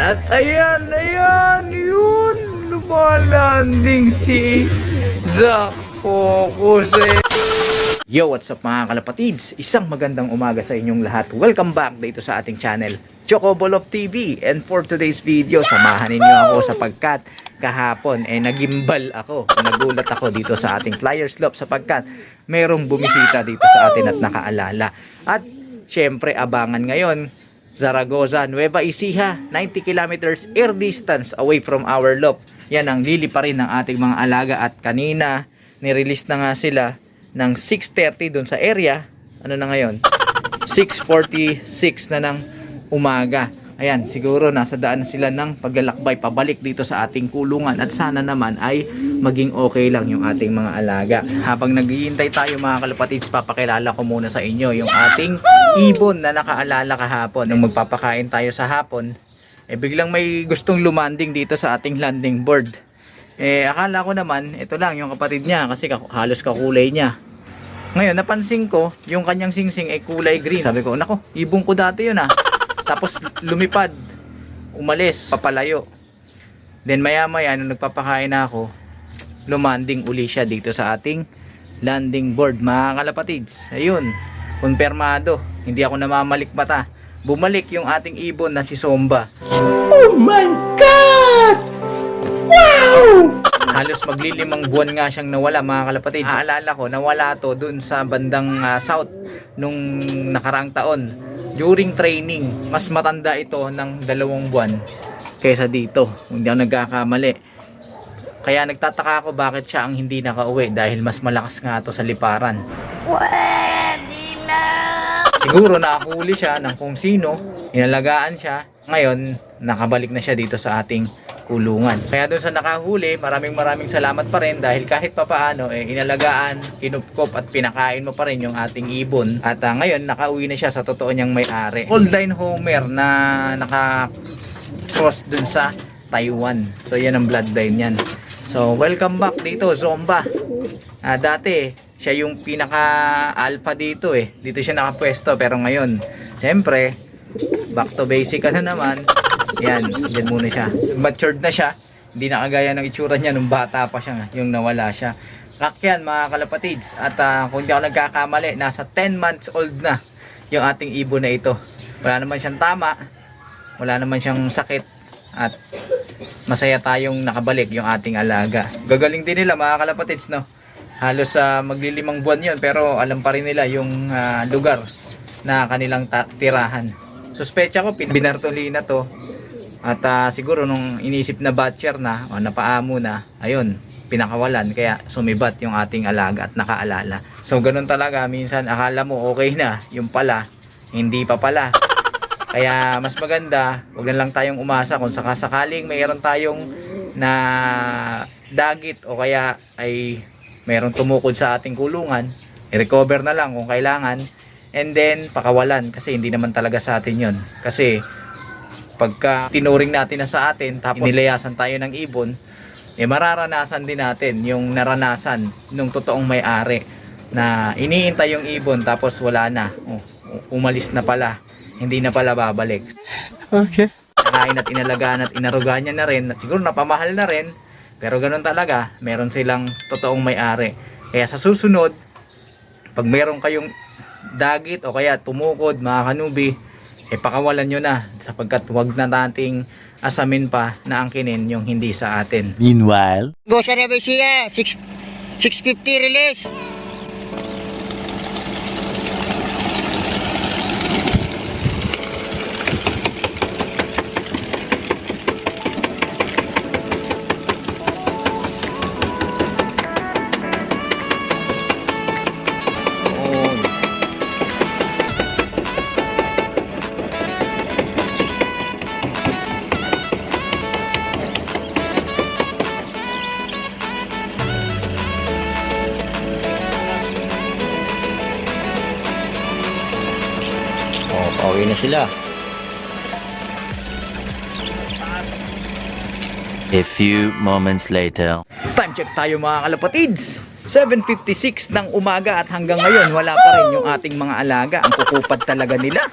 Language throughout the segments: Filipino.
At ayan, ayan, yun. Lumalanding si Zack Focus eh. Yo, what's up mga kalapatids? Isang magandang umaga sa inyong lahat. Welcome back dito sa ating channel, Chocobolop TV. And for today's video, samahan ninyo ako sapagkat kahapon eh nagimbal ako. Nagulat ako dito sa ating flyer slope sapagkat merong bumisita dito sa atin at nakaalala. At syempre abangan ngayon Zaragoza, Nueva Ecija, 90 kilometers air distance away from our loop. Yan ang lili pa rin ng ating mga alaga at kanina nirelease na nga sila ng 6.30 dun sa area. Ano na ngayon? 6.46 na ng umaga. Ayan, siguro nasa daan na sila ng paglalakbay pabalik dito sa ating kulungan at sana naman ay maging okay lang yung ating mga alaga. Habang naghihintay tayo mga kalapatids, papakilala ko muna sa inyo yung ating ibon na nakaalala kahapon. Nung magpapakain tayo sa hapon, eh biglang may gustong lumanding dito sa ating landing board. Eh akala ko naman, ito lang yung kapatid niya kasi halos kakulay niya. Ngayon, napansin ko, yung kanyang singsing ay kulay green. Sabi ko, nako, ibong ko dati yun ah. Tapos lumipad, umalis, papalayo. Then maya maya, nung nagpapakain na ako, lumanding uli siya dito sa ating landing board. Mga kalapatids, ayun, konfirmado. Hindi ako namamalik mata. Bumalik yung ating ibon na si Somba. Halos maglilimang buwan nga siyang nawala mga kalapatid. Aalala ko, nawala to dun sa bandang ah, south nung nakaraang taon. During training, mas matanda ito ng dalawang buwan kaysa dito. Hindi ako nagkakamali. Kaya nagtataka ako bakit siya ang hindi nakauwi dahil mas malakas nga to sa liparan. Pwede na! Siguro nakahuli siya ng kung sino, inalagaan siya. Ngayon, nakabalik na siya dito sa ating kulungan. Kaya doon sa nakahuli, maraming maraming salamat pa rin dahil kahit papaano, eh, inalagaan, kinupkop at pinakain mo pa rin yung ating ibon. At ah, ngayon, nakauwi na siya sa totoo niyang may-ari. Old line homer na naka-cross dun sa Taiwan. So, yan ang bloodline yan. So, welcome back dito, Zomba. Ah, dati, siya yung pinaka-alpha dito eh. Dito siya nakapwesto. Pero ngayon, siyempre, back to basic ka na naman. Yan, dyan muna siya. Matured na siya. Hindi na kagaya ng itsura niya nung bata pa siya, yung nawala siya. Kakyan mga kalapatids. At ah, kung hindi ako nagkakamali, nasa 10 months old na yung ating ibon na ito. Wala naman siyang tama. Wala naman siyang sakit. At masaya tayong nakabalik yung ating alaga. Gagaling din nila mga kalapatids, no? Halos sa maglilimang buwan yon pero alam pa rin nila yung ah, lugar na kanilang tirahan. Suspecha ko, binartoli na to. At ah, siguro nung inisip na batcher na, o napaamo na, ayun, pinakawalan. Kaya sumibat yung ating alaga at nakaalala. So ganun talaga, minsan akala mo okay na, yung pala, hindi pa pala. Kaya mas maganda, wag na lang tayong umasa kung sakasakaling mayroon tayong na dagit o kaya ay mayroong tumukod sa ating kulungan, i-recover na lang kung kailangan and then pakawalan kasi hindi naman talaga sa atin yon kasi pagka tinuring natin na sa atin tapos nilayasan tayo ng ibon eh mararanasan din natin yung naranasan nung totoong may-ari na iniintay yung ibon tapos wala na. Oh, umalis na pala. Hindi na pala babalik. Okay. Nakain at inalagaan at inaruga niya na rin at siguro napamahal na rin. Pero ganun talaga meron silang totoong may-ari. Kaya sa susunod pag meron kayong dagit o kaya tumukod mga kanubi eh pakawalan nyo na sapagkat wag na nating asamin pa na angkinin yung hindi sa atin Meanwhile, Go sa Nevesia, 6, 650 release. Sila. A few moments later. Time check tayo mga kalapatids. 7.56 ng umaga at hanggang ngayon wala pa rin yung ating mga alaga. Ang kukupat talaga nila.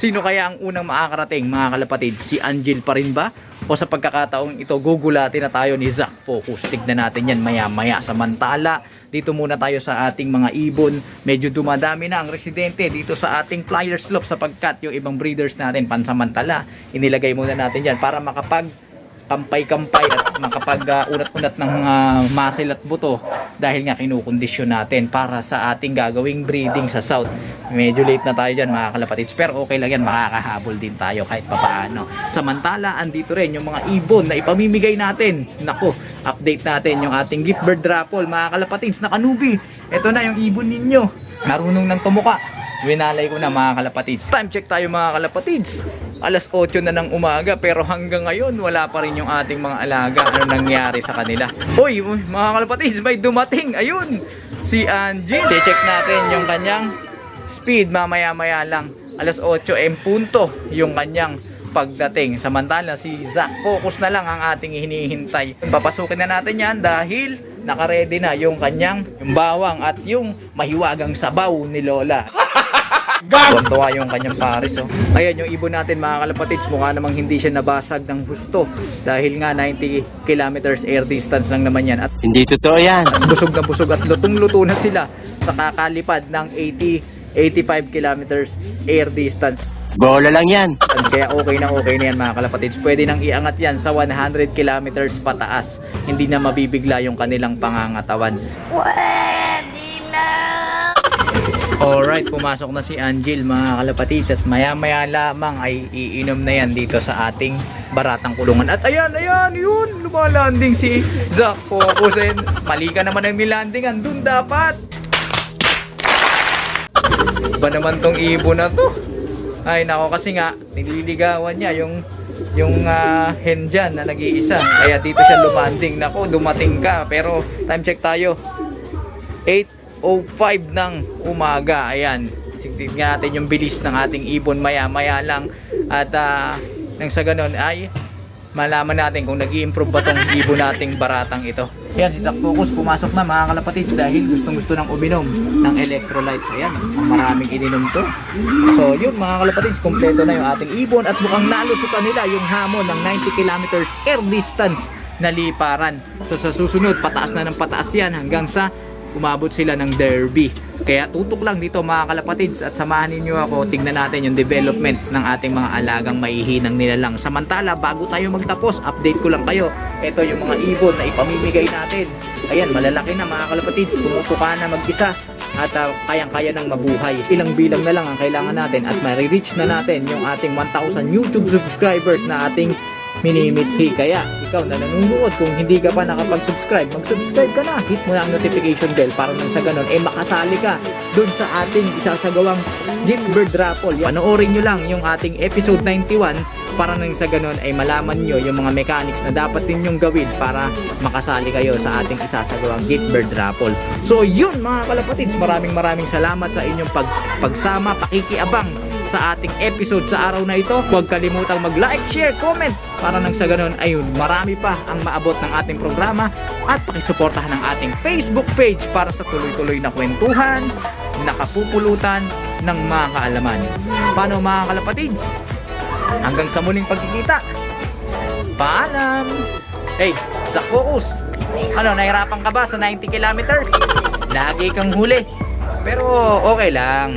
Sino kaya ang unang makakarating mga kalapatid? Si Angel pa rin ba? O sa pagkakataong ito, gugulatin na tayo ni Zack Focus. Tignan natin yan maya-maya. Samantala, dito muna tayo sa ating mga ibon. Medyo dumadami na ang residente dito sa ating flyer slope sapagkat yung ibang breeders natin pansamantala. Inilagay muna natin yan para makapag kampay-kampay at uh, unat-unat ng mga muscle at buto dahil nga kinukondisyon natin para sa ating gagawing breeding sa south. Medyo late na tayo dyan mga kalapatids pero okay lang yan makakahabol din tayo kahit papaano. Samantala andito rin yung mga ibon na ipamimigay natin. Nako, update natin yung ating gift bird raffle mga kalapatids na kanubi. Ito na yung ibon ninyo. Marunong ng tumuka. Winalay ko na mga kalapatids. Time check tayo mga kalapatids. Alas 8 na ng umaga pero hanggang ngayon wala pa rin yung ating mga alaga. Ano nangyari sa kanila? Uy, mga kalapatids, may dumating. Ayun, si Angie. Check natin yung kanyang speed mamaya-maya lang. Alas 8 em punto yung kanyang pagdating. Samantala si Zack, focus na lang ang ating hinihintay. Papasukin na natin yan dahil nakaredy na yung kanyang yung bawang at yung mahiwagang sabaw ni Lola. Tuwan-tuwa yung kanyang pares oh. Ayan yung ibon natin mga kalapatids Mukha namang hindi siya nabasag ng gusto Dahil nga 90 kilometers air distance lang naman yan. At Hindi totoo yan. busog na busog at lutong-luto na sila Sa kakalipad ng 80 85 kilometers air distance. Bola lang yan. Kaya okay na okay na yan mga kalapatids. Pwede nang iangat yan sa 100 kilometers pataas. Hindi na mabibigla yung kanilang pangangatawan Alright, pumasok na si Angel mga kalapatids at maya maya lamang ay iinom na yan dito sa ating baratang kulungan. At ayan, ayan, yun, lumalanding si Zack Focusin. Mali ka naman ang nilandingan, dun dapat. Ba naman tong ibon na to? Ay nako kasi nga, nililigawan niya yung yung ah, hen dyan na nag-iisa. Kaya dito siya lumanding. Nako, dumating ka. Pero time check tayo. 8.05 ng umaga. Ayan. Tignan natin yung bilis ng ating ibon maya-maya lang. At ah, nang sa ganun ay malaman natin kung nag improve ba tong ibon nating baratang ito. Yan, si Jack Focus pumasok na mga kalapatids dahil gustong gusto ng uminom ng electrolytes. Ayan, maraming ininom to. So yun mga kalapatids, kompleto na yung ating ibon at mukhang nalusutan nila yung hamon ng 90 kilometers air distance na liparan. So sa susunod, pataas na ng pataas yan hanggang sa umabot sila ng derby. Kaya tutok lang dito mga kalapatids at samahan ninyo ako tignan natin yung development ng ating mga alagang maihinang nilalang. Samantala bago tayo magtapos, update ko lang kayo. Ito yung mga ibon na ipamimigay natin. Ayan, malalaki na mga kalapatids. Tumutuka na mag-isa at ah, kayang-kaya nang mabuhay. Ilang bilang na lang ang kailangan natin at ma-reach na natin yung ating 1,000 YouTube subscribers na ating minimithi. Kaya ikaw na nanonood, kung hindi ka pa nakapag-subscribe, mag-subscribe ka na. Hit mo na ang notification bell para nang sa ganun, eh makasali ka dun sa ating isasagawang gift bird raffle. Panoorin nyo lang yung ating episode 91 para nang sa ganun ay malaman nyo yung mga mechanics na dapat ninyong gawin para makasali kayo sa ating isasagawang gift bird raffle. So yun mga kalapatids, maraming maraming salamat sa inyong pag pagsama, pakikiabang sa ating episode sa araw na ito. Huwag kalimutang mag-like, share, comment para nang sa ganun ayun marami pa ang maabot ng ating programa at pakisuportahan ang ating Facebook page para sa tuloy-tuloy na kwentuhan, nakapupulutan ng mga kaalaman. Paano mga kalapatids? Hanggang sa muling pagkikita. Paalam! Hey, sa focus! Ano, nahirapan ka ba sa 90 kilometers? Lagi kang huli. Pero okay lang.